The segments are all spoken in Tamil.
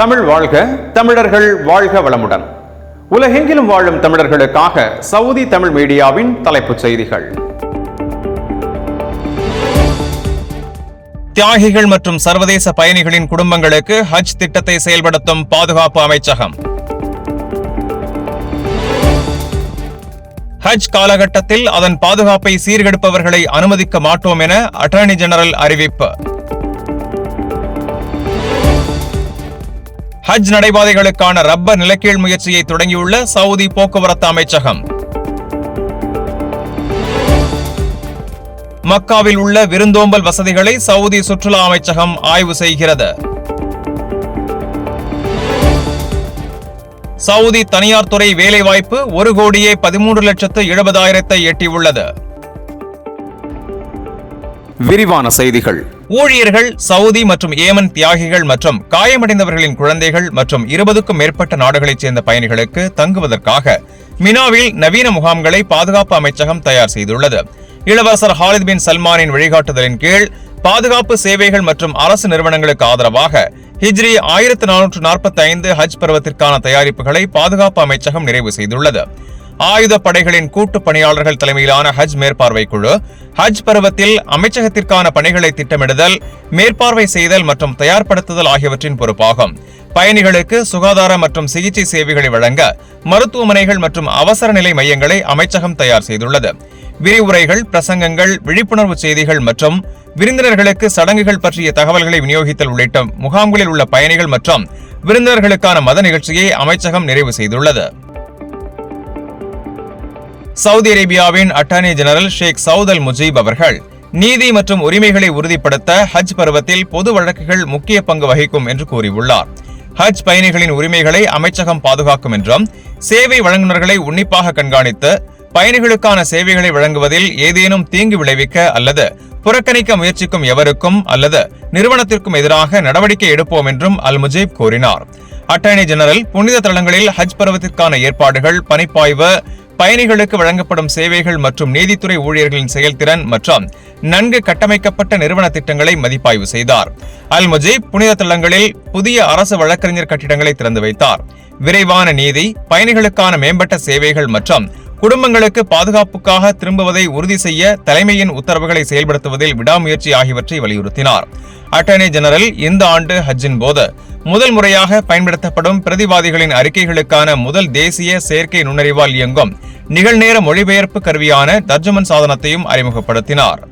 தமிழ் வாழ்க தமிழர்கள் வாழ்க வளமுடன். உலகெங்கிலும் வாழும் தமிழர்களுக்காக சவுதி தமிழ் மீடியாவின் தலைப்புச் செய்திகள். தியாகிகள் மற்றும் சர்வதேச பயணிகளின் குடும்பங்களுக்கு ஹஜ் திட்டத்தை செயல்படுத்தும் பாதுகாப்பு அமைச்சகம். ஹஜ் காலகட்டத்தில் அதன் பாதுகாப்பை சீர்கெடுப்பவர்களை அனுமதிக்க மாட்டோம் என அட்டர்னி ஜெனரல் அறிவிப்பு. ஹஜ் நடைபாதைகளுக்கான ரப்பர் நிலக்கீழ் முயற்சியை தொடங்கியுள்ள சவுதி போக்குவரத்து அமைச்சகம். மக்காவில் உள்ள விருந்தோம்பல் வசதிகளை சவுதி சுற்றுலா அமைச்சகம் ஆய்வு செய்கிறது. சவுதி தனியார் துறை வேலைவாய்ப்பு ஒரு கோடியே பதிமூன்று லட்சத்து எழுபதாயிரத்தை எட்டியுள்ளது. விரிவான செய்திகள். ஊழியர்கள் சவுதி மற்றும் ஏமன் தியாகிகள் மற்றும் காயமடைந்தவர்களின் குழந்தைகள் மற்றும் இருபதுக்கும் மேற்பட்ட நாடுகளைச் சேர்ந்த பயணிகளுக்கு தங்குவதற்காக மினாவில் நவீன முகாம்களை பாதுகாப்பு அமைச்சகம் தயார் செய்துள்ளது. இளவரசர் ஹாலித் பின் சல்மானின் வழிகாட்டுதலின் கீழ் பாதுகாப்பு சேவைகள் மற்றும் அரசு நிறுவனங்களுக்கு ஆதரவாக ஹிஜ்ரி ஆயிரத்து நானூற்று நாற்பத்தி ஐந்து ஹஜ் பருவத்திற்கான தயாரிப்புகளை பாதுகாப்பு அமைச்சகம் நிறைவு செய்துள்ளது. ஆயுத படைகளின் கூட்டு பணியாளர்கள் தலைமையிலான ஹஜ் மேற்பார்வை குழு ஹஜ் பருவத்தில் அமைச்சகத்திற்கான பணிகளை திட்டமிடுதல் மேற்பார்வை செய்தல் மற்றும் தயார்படுத்துதல் ஆகியவற்றின் பொறுப்பாகும். பயணிகளுக்கு சுகாதார மற்றும் சிகிச்சை சேவைகளை வழங்க மருத்துவமனைகள் மற்றும் அவசர நிலை மையங்களை அமைச்சகம் தயார் செய்துள்ளது. விரிவுரைகள் பிரசங்கங்கள் விழிப்புணர்வு செய்திகள் மற்றும் விருந்தினர்களுக்கு சடங்குகள் பற்றிய தகவல்களை விநியோகித்தல் உள்ளிட்ட முகாம்களில் உள்ள பயணிகள் மற்றும் விருந்தினர்களுக்கான மத நிகழ்ச்சியை அமைச்சகம் நிறைவு செய்துள்ளது. சவுதி அரேபியாவின் attorney general Sheikh Saud al Mojeb அவர்கள் நீதி மற்றும் உரிமைகளை உறுதிப்படுத்த ஹஜ் பருவத்தில் பொது வழக்குகள் முக்கிய பங்கு வகிக்கும் என்று கூறியுள்ளார். ஹஜ் பயணிகளின் உரிமைகளை அமைச்சகம் பாதுகாக்கும் என்றும் சேவை வழங்குநர்களை உன்னிப்பாக கண்காணித்து பயணிகளுக்கான சேவைகளை வழங்குவதில் ஏதேனும் தீங்கு விளைவிக்க அல்லது புறக்கணிக்க முயற்சிக்கும் எவருக்கும் அல்லது நிறுவனத்திற்கும் எதிராக நடவடிக்கை எடுப்போம் என்றும் அல் முஜீப் கூறினார். அட்டர்னி ஜெனரல் புனித தளங்களில் ஹஜ் பருவத்திற்கான ஏற்பாடுகள் பணிப்பாய்வு பயணிகளுக்கு வழங்கப்படும் சேவைகள் மற்றும் நீதித்துறை ஊழியர்களின் செயல்திறன் மற்றும் நன்கு கட்டமைக்கப்பட்ட நிறுவன திட்டங்களை மதிப்பாய்வு செய்தார். அல் முஜீப் புனித தளங்களில் புதிய அரசு வழக்கறிஞர் கட்டிடங்களை திறந்து வைத்தார். விரைவான நீதி பயணிகளுக்கான மேம்பட்ட சேவைகள் மற்றும் குடும்பங்களுக்கு பாதுகாப்புக்காக திரும்புவதை உறுதி செய்ய தலைமையின் உத்தரவுகளை செயல்படுத்துவதில் விடாமுயற்சி ஆகியவற்றை வலியுறுத்தினார். அட்டர்னி ஜெனரல் இந்த ஆண்டு ஹஜ்ஜின் போது முதல் முறையாக பயன்படுத்தப்படும் பிரதிவாதிகளின் அறிக்கைகளுக்கான முதல் தேசிய செயற்கை நுண்ணறிவால் இயங்கும் நிகழ்நேர மொழிபெயர்ப்பு கருவியான தர்ஜமன் சாதனத்தையும் அறிமுகப்படுத்தினார்.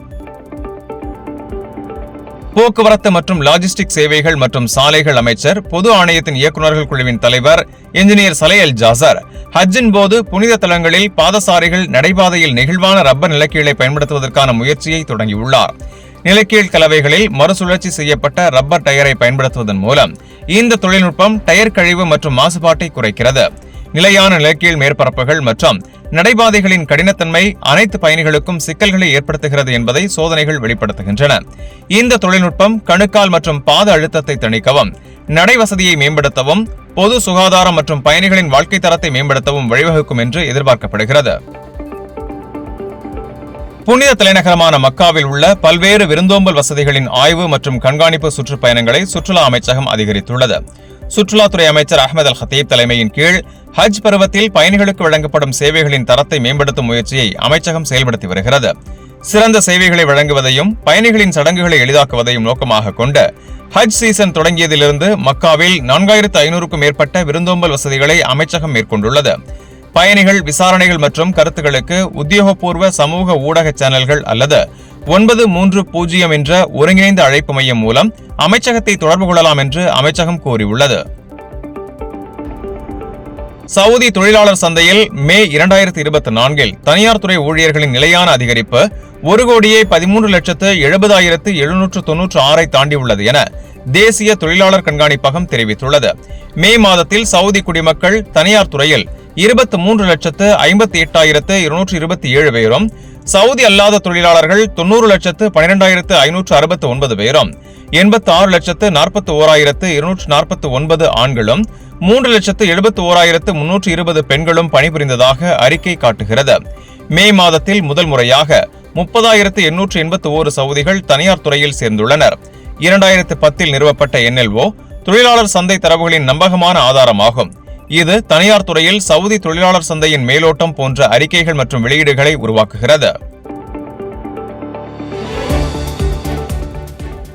போக்குவரத்து மற்றும் லாஜிஸ்டிக் சேவைகள் மற்றும் சாலைகள் அமைச்சர் பொது ஆணையத்தின் இயக்குநர்கள் குழுவின் தலைவர் இன்ஜினியர் சலையல் ஜாசர் ஹஜ்ஜின் போது புனித தலங்களில் பாதசாரிகள் நடைபாதையில் நெகிழ்வான ரப்பர் நிலக்கீழை பயன்படுத்துவதற்கான முயற்சியை தொடங்கியுள்ளார். நிலக்கீழ் கலவைகளில் மறுசுழற்சி செய்யப்பட்ட ரப்பர் டயரை பயன்படுத்துவதன் மூலம் இந்த தொழில்நுட்பம் டயர் கழிவு மற்றும் மாசுபாட்டை குறைக்கிறது. நிலையான நிலக்கீழ் மேற்பரப்புகள் மற்றும் நடைபாதைகளின் கடினத்தன்மை அனைத்து பயணிகளுக்கும் சிக்கல்களை ஏற்படுத்துகிறது என்பதை சோதனைகள் வெளிப்படுத்துகின்றன. இந்த தொழில்நுட்பம் கணுக்கால் மற்றும் பாத அழுத்தத்தை தணிக்கவும் நடை வசதியை மேம்படுத்தவும் பொது சுகாதாரம் மற்றும் பயணிகளின் வாழ்க்கை தரத்தை மேம்படுத்தவும் வழிவகுக்கும் என்று எதிர்பார்க்கப்படுகிறது. புனித தலைநகரமான மக்காவில் உள்ள பல்வேறு விருந்தோம்பல் வசதிகளின் ஆய்வு மற்றும் கண்காணிப்பு சுற்றுப்பயணங்களை சுற்றுலா அமைச்சகம் அதிகரித்துள்ளது. சுற்றுலாத்துறை அமைச்சர் அகமது அல் ஹத்தீப் தலைமையின் கீழ் ஹஜ் பருவத்தில் பயணிகளுக்கு வழங்கப்படும் சேவைகளின் தரத்தை மேம்படுத்தும் முயற்சியை அமைச்சகம் செயல்படுத்தி வருகிறது. சிறந்த சேவைகளை வழங்குவதையும் பயணிகளின் சடங்குகளை எளிதாக்குவதையும் நோக்கமாக கொண்டு ஹஜ் சீசன் தொடங்கியதிலிருந்து மக்காவில் நான்காயிரத்து ஐநூறுக்கும் மேற்பட்ட விருந்தோம்பல் வசதிகளை அமைச்சகம் மேற்கொண்டுள்ளது. பயணிகள் விசாரணைகள் மற்றும் கருத்துக்களுக்கு உத்தியோகபூர்வ சமூக ஊடக சேனல்கள் அல்லது ஒன்பது மூன்று பூஜ்ஜியம் என்ற ஒருங்கிணைந்த அழைப்பு மையம் மூலம் அமைச்சகத்தை தொடர்பு கொள்ளலாம் என்று அமைச்சகம் கூறியுள்ளது. சவுதி தொழிலாளர் சந்தையில் மே இரண்டாயிரத்தி இருபத்தி நான்கில் தனியார் துறை ஊழியர்களின் நிலையான அதிகரிப்பு ஒரு கோடியே பதிமூன்று லட்சத்து எழுபதாயிரத்து எழுநூற்று தொன்னூற்று ஆறை தாண்டியுள்ளது என தேசிய தொழிலாளர் கண்காணிப்பகம் தெரிவித்துள்ளது. மே மாதத்தில் சவுதி குடிமக்கள் தனியார் துறையில் இருபத்தி மூன்று லட்சத்து ஐம்பத்தி எட்டாயிரத்து இருநூற்று இருபத்தி ஏழு பேரும் சவுதி அல்லாத தொழிலாளர்கள் தொண்ணூறு லட்சத்து பனிரெண்டாயிரத்து ஐநூற்று அறுபத்தி ஒன்பது பேரும் எண்பத்தி ஆறு லட்சத்து நாற்பத்தி ஓராயிரத்து இருநூற்று நாற்பத்தி ஒன்பது ஆண்களும் மூன்று லட்சத்து எழுபத்தி ஓராயிரத்து முன்னூற்று இருபது பெண்களும் பணிபுரிந்ததாக அறிக்கை காட்டுகிறது. மே மாதத்தில் முதல் முறையாக முப்பதாயிரத்து எண்ணூற்று எண்பத்தி ஓரு சவுதிகள் தனியார் துறையில் சேர்ந்துள்ளனர். இரண்டாயிரத்து பத்தில் நிறுவப்பட்ட என்எல்ஓ தொழிலாளர் சந்தை தரவுகளின் நம்பகமான ஆதாரமாகும். இது தனியார் துறையில் சவுதி தொழிலாளர் சந்தையின் மேலோட்டம் போன்ற அறிக்கைகள் மற்றும் வெளியீடுகளை உருவாக்குகிறது.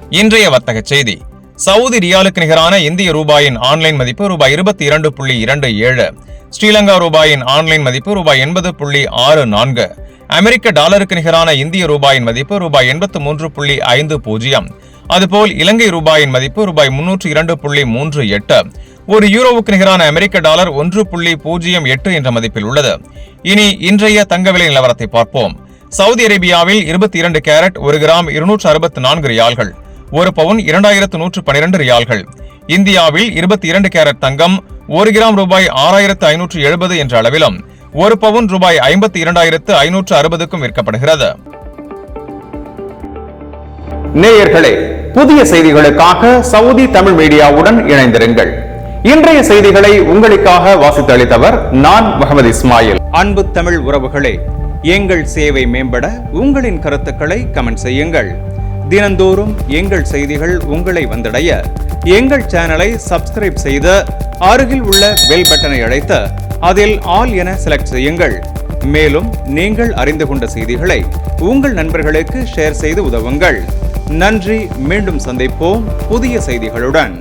இன்றைய வர்த்தக செய்தி. சவுதி ரியாலுக்கு நிகரான இந்திய ரூபாயின் ஆன்லைன் மதிப்பு ரூபாய் இருபத்தி இரண்டு புள்ளி இரண்டு ஏழு. ஸ்ரீலங்கா ரூபாயின் ஆன்லைன் மதிப்பு ரூபாய் எண்பது புள்ளி ஆறு நான்கு. அமெரிக்க டாலருக்கு நிகரான இந்திய ரூபாயின் மதிப்பு ரூபாய் எண்பத்து மூன்று புள்ளி ஐந்து பூஜ்ஜியம். அதுபோல் இலங்கை ரூபாயின் மதிப்பு ரூபாய் முன்னூற்று இரண்டு புள்ளி மூன்று எட்டு. ஒரு யூரோவுக்கு நிகரான அமெரிக்க டாலர் ஒன்று புள்ளி பூஜ்ஜியம் எட்டு என்ற மதிப்பில் உள்ளது. இனி இன்றைய தங்க விலை நிலவரத்தை பார்ப்போம். சவுதி அரேபியாவில் இருபத்தி இரண்டு கேரட் ஒரு கிராம் இருநூற்று அறுபத்தி நான்கு ரியால்கள் ஒரு பவுன் இரண்டாயிரத்து நூற்று பனிரெண்டு ரியால்கள். இந்தியாவில் இருபத்தி இரண்டு கேரட் தங்கம் ஒரு கிராம் ரூபாய் ஆறாயிரத்து ஐநூற்று எழுபது என்ற அளவிலும் ஒரு பவுன் ரூபாய் ஐம்பத்தி இரண்டாயிரத்து ஐநூற்று அறுபதுக்கும் விற்கப்படுகிறது. நேயர்களே புதிய செய்திகளுக்காக சவுதி தமிழ் மீடியாவுடன் இணைந்திருங்கள். இன்றைய செய்திகளை உங்களுக்காக வாசித்து அளித்தவர் நான் முகமது இஸ்மாயில். அன்பு தமிழ் உறவுகளே எங்கள் சேவை மேம்பட உங்களின் கருத்துக்களை கமெண்ட் செய்யுங்கள். தினந்தோறும் எங்கள் செய்திகள் உங்களை வந்தடைய எங்கள் சேனலை சப்ஸ்கிரைப் செய்து அருகில் உள்ள பெல் பட்டனை அழைத்து அதில் ஆல் என செலக்ட் செய்யுங்கள். மேலும் நீங்கள் அறிந்து கொண்ட செய்திகளை உங்கள் நண்பர்களுக்கு ஷேர் செய்து உதவுங்கள். நன்றி மீண்டும் சந்திப்போம் புதிய செய்திகளுடன்.